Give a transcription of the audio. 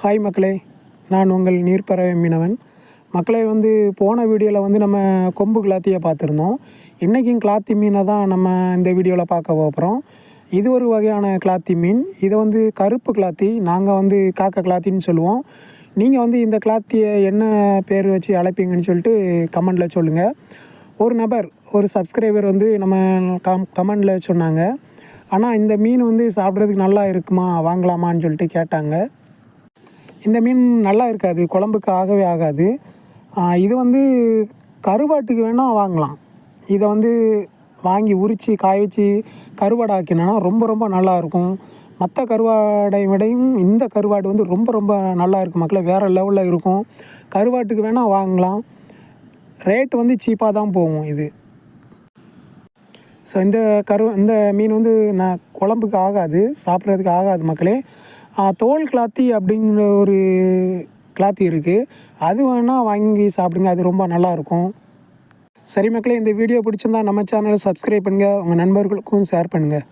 Hi மக்களே நான் உங்கள் நீர்ப்பறவை மீனவன். மக்களே வந்து போன வீடியோவில் வந்து நம்ம கொம்பு கிளாத்தியை பார்த்துருந்தோம். இன்றைக்கும் கிளாத்தி மீனை தான் நம்ம இந்த வீடியோவில் பார்க்க போகிறோம் இது ஒரு வகையான கிளாத்தி மீன். இதை வந்து கருப்பு கிளாத்தி. நாங்கள் வந்து காக்கா கிளாத்தின்னு சொல்லுவோம். நீங்கள் வந்து இந்த கிளாத்தியை என்ன பேர் வச்சு அழைப்பீங்கன்னு சொல்லிட்டு கமெண்டில் சொல்லுங்கள் ஒரு நபர் ஒரு சப்ஸ்கிரைபர் வந்து நம்ம கம் கமெண்டில் சொன்னாங்க. ஆனால் இந்த மீன் வந்து சாப்பிட்றதுக்கு நல்லா இருக்குமா வாங்கலாமான்னு சொல்லிட்டு கேட்டாங்க. இந்த மீன் நல்லா இருக்காது குழம்புக்கு ஆகவே ஆகாது. இது வந்து கருவாட்டுக்கு வேணால் வாங்கலாம். இதை வந்து வாங்கி உரித்து காய வச்சு கருவாடை ஆக்கினா ரொம்ப ரொம்ப நல்லா இருக்கும். மற்ற கருவாடை விடையும் இந்த கருவாடு வந்து ரொம்ப ரொம்ப நல்லா இருக்கும் மக்களே வேறு லெவலில் இருக்கும். கருவாட்டுக்கு வேணால் வாங்கலாம். ரேட் வந்து சீப்பாக தான் போகும் இது. ஸோ இந்த கரு இந்த மீன் வந்து நான் குழம்புக்கு ஆகாது சாப்பிட்றதுக்கு ஆகாது மக்களே. தோல் கிளாத்தி அப்படிங்கிற ஒரு கிளாத்தி இருக்குது அது வேணால் வாங்கி சாப்பிடுங்க அது ரொம்ப நல்லாயிருக்கும். சரி மக்களே இந்த வீடியோ பிடிச்சிருந்தா நம்ம சேனலை சப்ஸ்கிரைப் பண்ணுங்கள் உங்கள் நண்பர்களுக்கும் ஷேர் பண்ணுங்கள்